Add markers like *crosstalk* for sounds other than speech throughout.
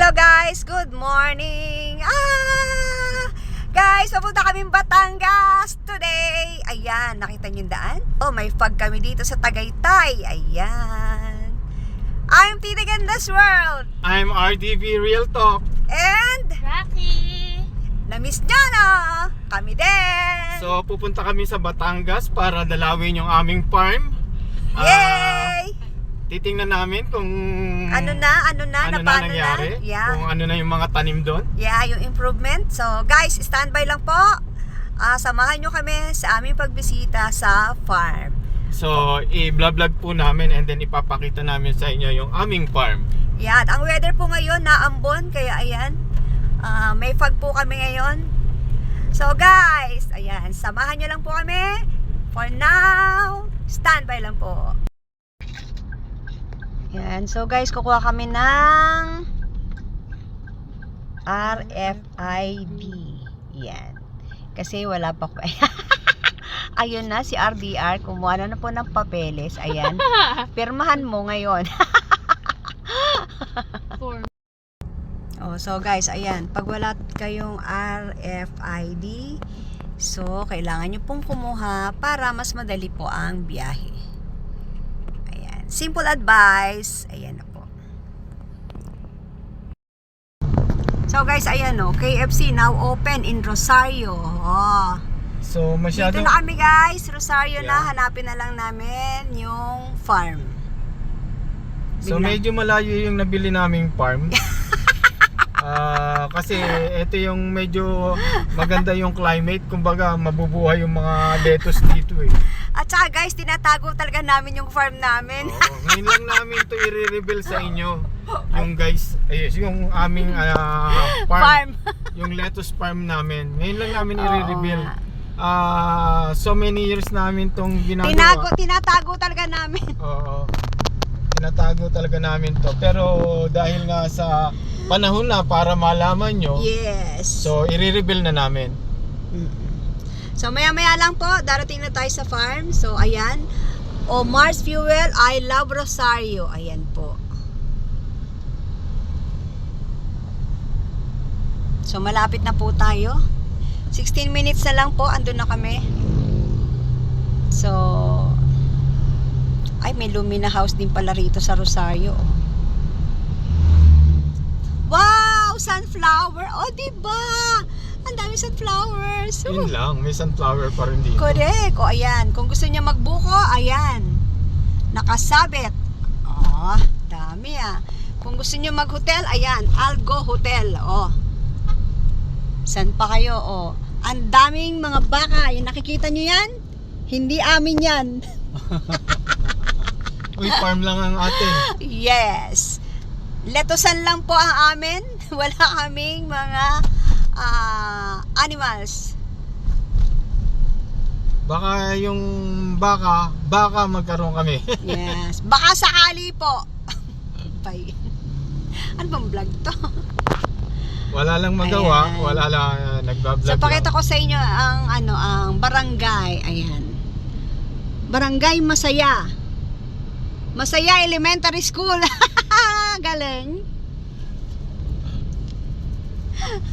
Hello guys, good morning. Ah! Guys, papunta kami Batangas today. Ayan, nakita niyo yung daan? Oh, may fog kami dito sa Tagaytay. Ayan. I'm Tita Ganda's World. I'm RDV Real Talk. And, Rocky! na-miss niyo na. Kami din. So pupunta kami sa Batangas para dalawin yung aming farm. Yay! Titingnan namin kung ano na, ano na, na ano na paano na? nangyari, Yeah. kung ano na yung mga tanim doon. Yeah, yung improvement. So, guys, standby lang po. Ah, samahan nyo kami sa aming pagbisita sa farm. So i-vlog po namin and then ipapakita namin sa inyo yung aming farm. Yan, ang weather po ngayon naambon, kaya ayan, ah, may fog po kami ngayon. So guys, ayan, samahan nyo lang po kami. For now, standby lang po. Yan, so guys, kukuha kami ng RFID. Yan. Kasi wala pa po. *laughs* Ayun na, si RDR, kumuha na, na po ng papeles. Ayan. *laughs* Pirmahan mo ngayon. *laughs* Oh, so guys, ayan, pag wala kayong RFID, so kailangan nyo pong kumuha para mas madali po ang biyahe. Simple advice. Ayan na po. So guys, ayan no, KFC now open in Rosario. Oh. So Dito masyado na kami guys, Rosario na, Yeah. hanapin na lang namin yung farm. So Bigla. medyo malayo yung nabili naming farm. *laughs* Ah, kasi ito yung medyo maganda yung climate, kumbaga mabubuhay yung mga lettuce dito eh. At saka guys, tinatago talaga namin yung farm namin. Oo, ngayon lang namin to i-reveal sa inyo. Yung guys, ayos, yung aming ah, farm, farm. *laughs* yung lettuce farm namin. Ngayon lang namin Oo i-reveal. nga. Ah, so many years namin tong ginagawa. Tinago, tinatago talaga namin. *laughs* Oo. Tinatago talaga namin to. Pero dahil nga sa panahon na para malaman nyo, Yes. so i-reveal na namin. Mm. So maya maya lang po, darating na tayo sa farm. So ayan. O Mars Fuel, I love Rosario. Ayan po. So malapit na po tayo. 16 minutes na lang po, andun na kami. So, ay may Lumina House din pala rito sa Rosario. Wow! Sunflower! Oh, di ba? Ang dami sunflowers. Yun lang, may sunflower pa rin dito. Correct. O, ayan. Kung gusto niya magbuko, ayan. Nakasabit. Oh, dami ah. Kung gusto niyo mag-hotel, ayan. Algo Hotel. Oh. San pa kayo? Oh. Ang daming mga baka. Yung nakikita niyo yan? Hindi amin yan. *laughs* Uy, farm lang ang atin. Yes. Letusan lang po ang amin. *laughs* Wala kaming mga ah, animals. Baka yung baka, baka magkaroon kami. *laughs* Yes. Baka sakali po. *laughs* Bye. Ano bang vlog to? Wala lang magawa, Ayan. wala lang uh, nagbablog So pakita ko sa inyo ang ano ang barangay. Ayan. Barangay Masaya. Masaya Elementary School. *laughs* Galing.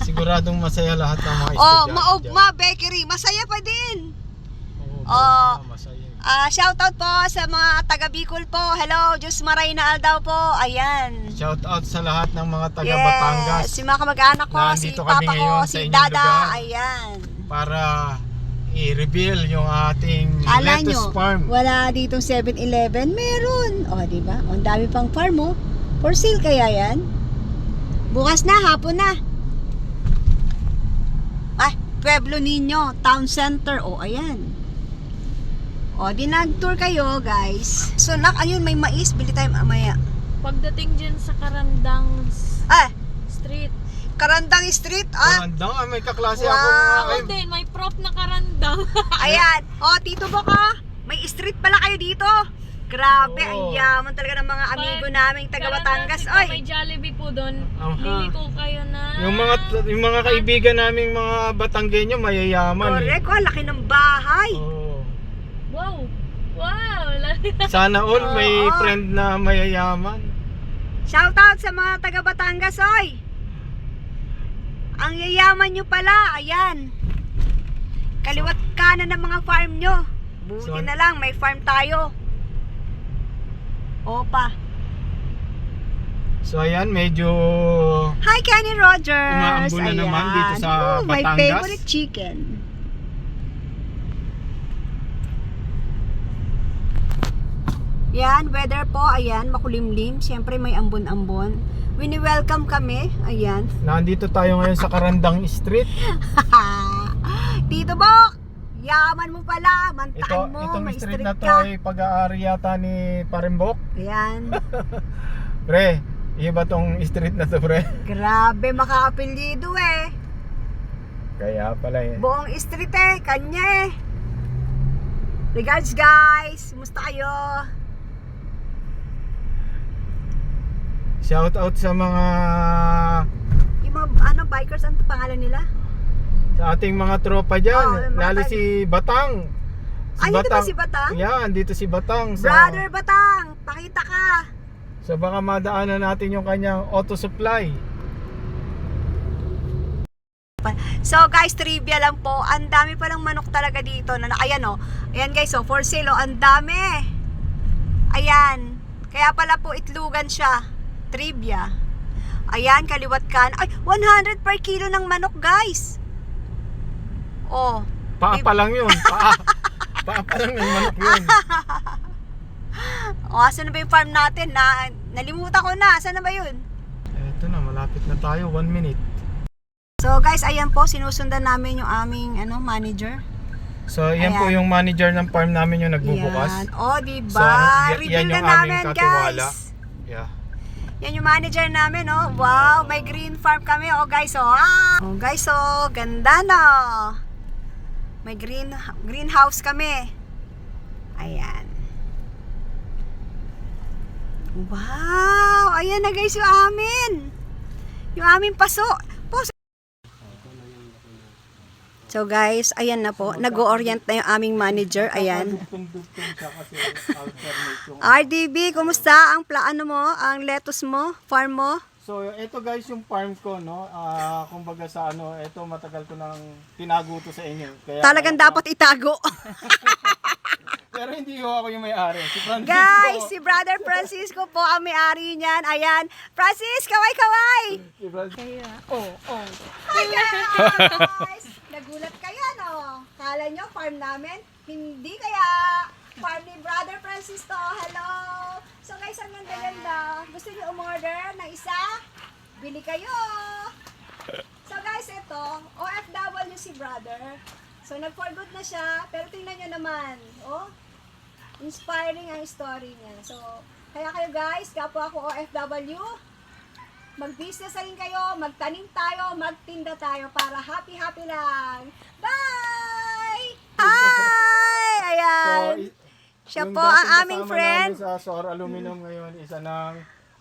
Siguradong masaya lahat ng mga Oh, estudyante dyan. Maugma Bakery. Masaya pa din. Oo, Oh. Masaya. Ah, shoutout po sa mga taga Bicol po. Hello, Diyos Maray na Aldaw po. Ayan. Shout out sa lahat ng mga taga Yes, Batangas si mga kamag-anak ko, si papa ko, si dada, lugar. ayan. para i-reveal yung ating Kala lettuce nyo, farm. wala ditong 7-Eleven, meron. O, di ba? Ang dami pang farm, oh. For sale kaya yan? Bukas na, hapon na. Ay, Pueblo Niño, Town Center. O, ayan. O, di nag-tour kayo, guys. So, nak, ayun, may mais. Bili tayo mamaya. Pagdating dyan sa Karandang Ah, Street. Karandang Street. Ah, Maganda nga, may kaklase Wow. ako mga Ako din, may prop na Karandang. Ayan. O, Tito Boka, may street pala kayo dito. Grabe, Oo. ang yaman talaga ng mga amigo Pag naming taga Batangas. Oy, May Jollibee po doon. Aha. Liliko kayo na. Yung mga yung mga kaibigan naming mga Batanggenyo mayayaman correct. Oh, laki ng bahay. eh. Oo. Wow! Wow! *laughs* Sana all may Oo. friend na mayayaman. Shoutout sa mga taga Batangas, oy! Ang yayaman nyo pala, ayan. Kaliwat kanan ng mga farm nyo. Buti So, na lang, may farm tayo. Opa. So ayan, medyo Hi, Kenny Rogers! Umaambon na naman dito sa Ooh, My Batangas. favorite chicken. Yan, weather po, ayan, makulimlim. Siyempre may ambon-ambon. Wini-welcome kami, ayan. nandito tayo ngayon sa Karandang Street. *laughs* Tito Bok, yaman mo pala, Ito, mantaan mo, itong may street street na to ka. ay pag-aari yata ni Parimbok. Ayan, *laughs* Pre, iba tong street na to, pre. grabe makaapelyido eh. Kaya pala eh. Buong street eh, kanya eh. Regards guys, kumusta kayo? Shout out sa mga Yung mga ano, bikers, ano pangalan nila? Ating mga tropa dyan, Oh, mga lalo si Batang. Ay, dito ba si Batang? Yan, dito si Batang. Sa, Brother Batang, pakita ka. So baka madaanan natin yung kanyang auto supply. So guys, trivia lang po. Ang dami palang manok talaga dito. Na, ayan oh. Ayan guys, oh, for sale oh. Ang dami. Ayan. Kaya pala po itlugan siya. Trivia. Ayan, kaliwat kan. Ay, 100 per kilo ng manok guys. Oh. Paa pa lang yun. *laughs* Paa. Paa pa lang yung manok yun. *laughs* O, asan na ba yung farm natin? Na, nalimutan ko na. Asan na ba yun? Eto na, malapit na tayo. One minute. So guys, ayan po, sinusundan namin yung aming ano, manager. So, yan po Ayan. yung manager ng farm namin yung nagbubukas. Yan. O, diba? So, y- Reveal yan na yung aming namin, katiwala. guys. Yeah. Yan yung manager namin, oh. Wow, may green farm kami, oh, guys, oh. Ah! Oh, guys, oh, ganda no. May green greenhouse kami. Ayan. Wow! Ayan na guys yung amin. Yung aming paso. Pos- So guys, ayan na po. Nag-orient na yung aming manager. Ayan. *laughs* RDB, kumusta ang plaano mo? Ang lettuce mo? Farm mo? So, ito guys yung farm ko, no? Ah, kumbaga sa ano, ito matagal ko nang tinago to sa inyo. Kaya, Talagang dapat itago. *laughs* Pero hindi ko ako yung may-ari. Si Francisco. Guys, si Brother Francisco po ang may-ari niyan. Ayan. Francis, kaway-kaway! Si Francisco. Oh, oh. Hi guys! Nagulat kayo, no? Kala nyo, farm namin? Hindi kaya. Ni Brother Francis to. Hello! So guys, ang ganda-ganda. Gusto nyo umorder ng isa? Bili kayo! So guys, ito, OFW si Brother. So nag-for good na siya, pero tingnan nyo naman. Oh, inspiring ang story niya. So, kaya kayo guys, kapwa ako OFW, mag-business rin kayo, magtanim tayo, magtinda tayo para happy-happy lang. Bye! *laughs* Hi! Ayan. i- Siya po ang aming friend. namin sa SOR Aluminum ngayon, isa ng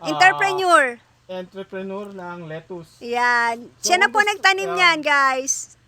ah, Entrepreneur. entrepreneur ng lettuce. Yan. So, Siya na po gusto- nagtanim yeah. niyan, guys.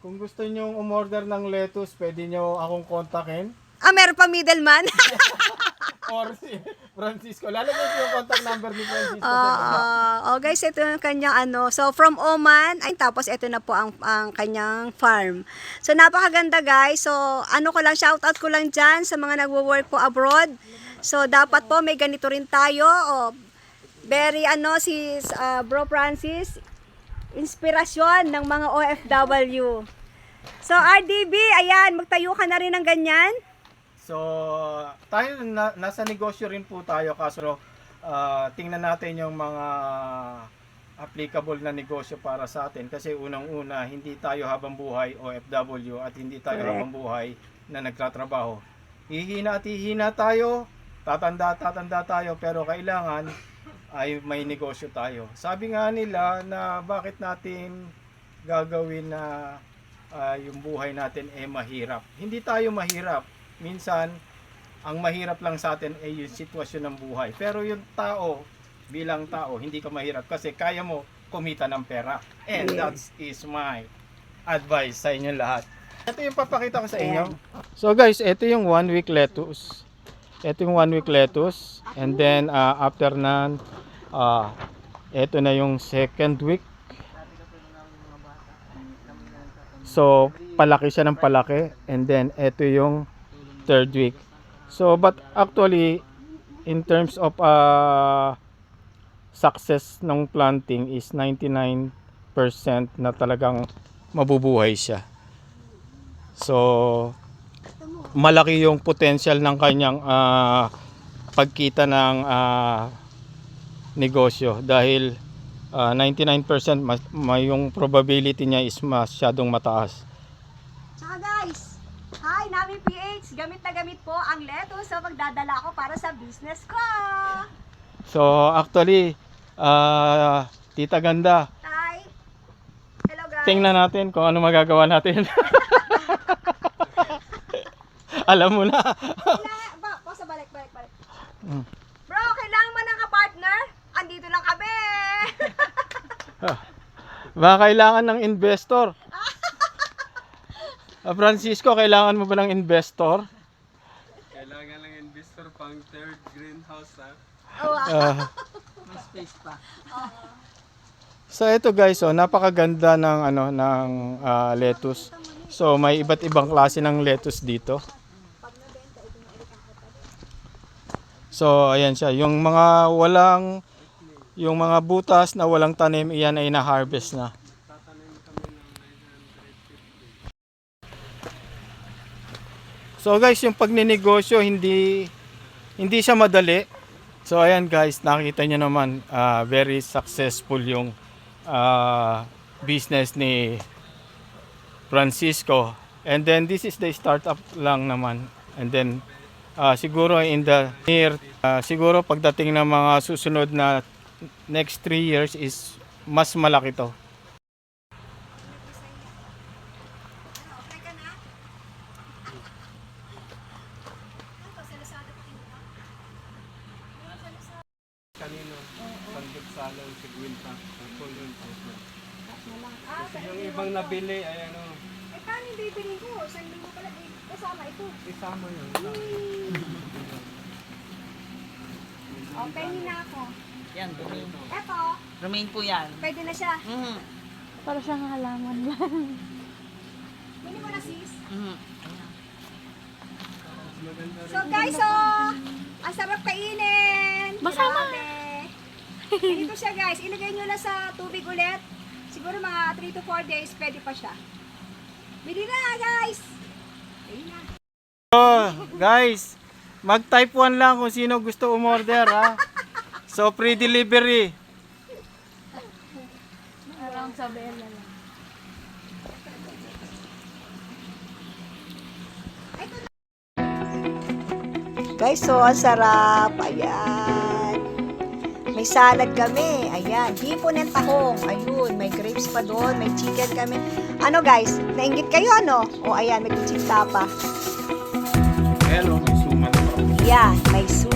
Kung gusto nyo umorder ng lettuce, pwede nyo akong kontakin. Ah, meron pa middleman. *laughs* Or si Francisco. Lalagay ko yung contact number ni Francisco. Oo. baba. oh, guys, ito yung kanyang ano. So, from Oman, ay tapos ito na po ang, ang kanyang farm. So, napakaganda guys. So, ano ko lang, shoutout ko lang dyan sa mga nagwo-work po abroad. So, dapat po may ganito rin tayo. Oh, very ano, si ah, Bro Francis, inspirasyon ng mga OFW. So, RDB, ayan, magtayo ka na rin ng ganyan. So, tayo na, nasa negosyo rin po tayo kaso ah, tingnan natin yung mga applicable na negosyo para sa atin kasi unang-una hindi tayo habang buhay OFW at hindi tayo Correct. habang buhay na nagtatrabaho. Hihina at hihina tayo, tatanda tatanda tayo pero kailangan ay may negosyo tayo. Sabi nga nila na bakit natin gagawin na ah, yung buhay natin eh mahirap. Hindi tayo mahirap. Minsan, ang mahirap lang sa atin ay yung sitwasyon ng buhay. Pero yung tao, bilang tao, hindi ka mahirap kasi kaya mo kumita ng pera. And Yeah. that is my advice sa inyo lahat. Ito yung papakita ko sa inyo. So guys, ito yung one week lettuce. Ito yung one week lettuce. And then uh, after nan, Ah, ito na yung second week. So, palaki siya ng palaki. And then, ito yung third week. So, but actually, in terms of uh, success ng planting is 99% na talagang mabubuhay siya. So, malaki yung potential ng kanyang ah, pagkita ng ah, negosyo dahil ah, 99% mas, may yung probability niya is masyadong mataas. Tsaka guys, hi, Nami PH. Gamit na gamit po ang lettuce sa magdadala ko para sa business ko. So actually, ah, Tita Ganda, Hi. Hello guys. tingnan natin kung ano magagawa natin. *laughs* Alam mo na. Kailangan, ba, pausa, balik, balik, balik. Mm. Bro, kailangan mo ng ka-partner? Andito lang kami. *laughs* Baka kailangan ng investor. Ah, Francisco, kailangan mo ba ng investor? Kailangan lang investor pang third greenhouse ha. oh, ah. Ah. May space pa. So ito guys, oh, napakaganda ng ano ng ah, lettuce. So may iba't ibang klase ng lettuce dito. So ayan siya, yung mga walang yung mga butas na walang tanim, iyan ay na-harvest na. So guys, yung pagninegosyo hindi hindi siya madali. So ayan guys, nakita nyo naman ah, very successful yung ah, business ni Francisco. And then this is the startup lang naman. And then ah, siguro in the near ah, siguro pagdating ng mga susunod na next 3 years is mas malaki to. Okay ka na? Kanino? Pandog salong si Gwinta. Ang full yun. Ah, Kasi yung ibang nabili ay ano, Eh, paano yung bibilin ko? Saan mo pala eh, kasama ito? isama yun. Okay, na ako. Yan, romaine. Eto, Romaine po yan. pwede na siya. Mhm. Para siyang halaman lang. Mini mo na sis. Mhm. So guys, oh, ang sarap kainin. Masama. Grabe. Ganito siya guys, ilagay nyo lang sa tubig ulit. Siguro mga 3 to 4 days, pwede pa siya. Bili na guys! Ayun na. Oh, guys, mag-type 1 lang kung sino gusto umorder ha. So free delivery. Parang sa Bella lang. Guys, so ang sarap. Ayan. May salad kami. Ayan. Hipon and tahong. Ayun. May grapes pa doon. May chicken kami. Ano guys? Nainggit kayo ano? O ayan. May kutsinta pa. Hello, may suman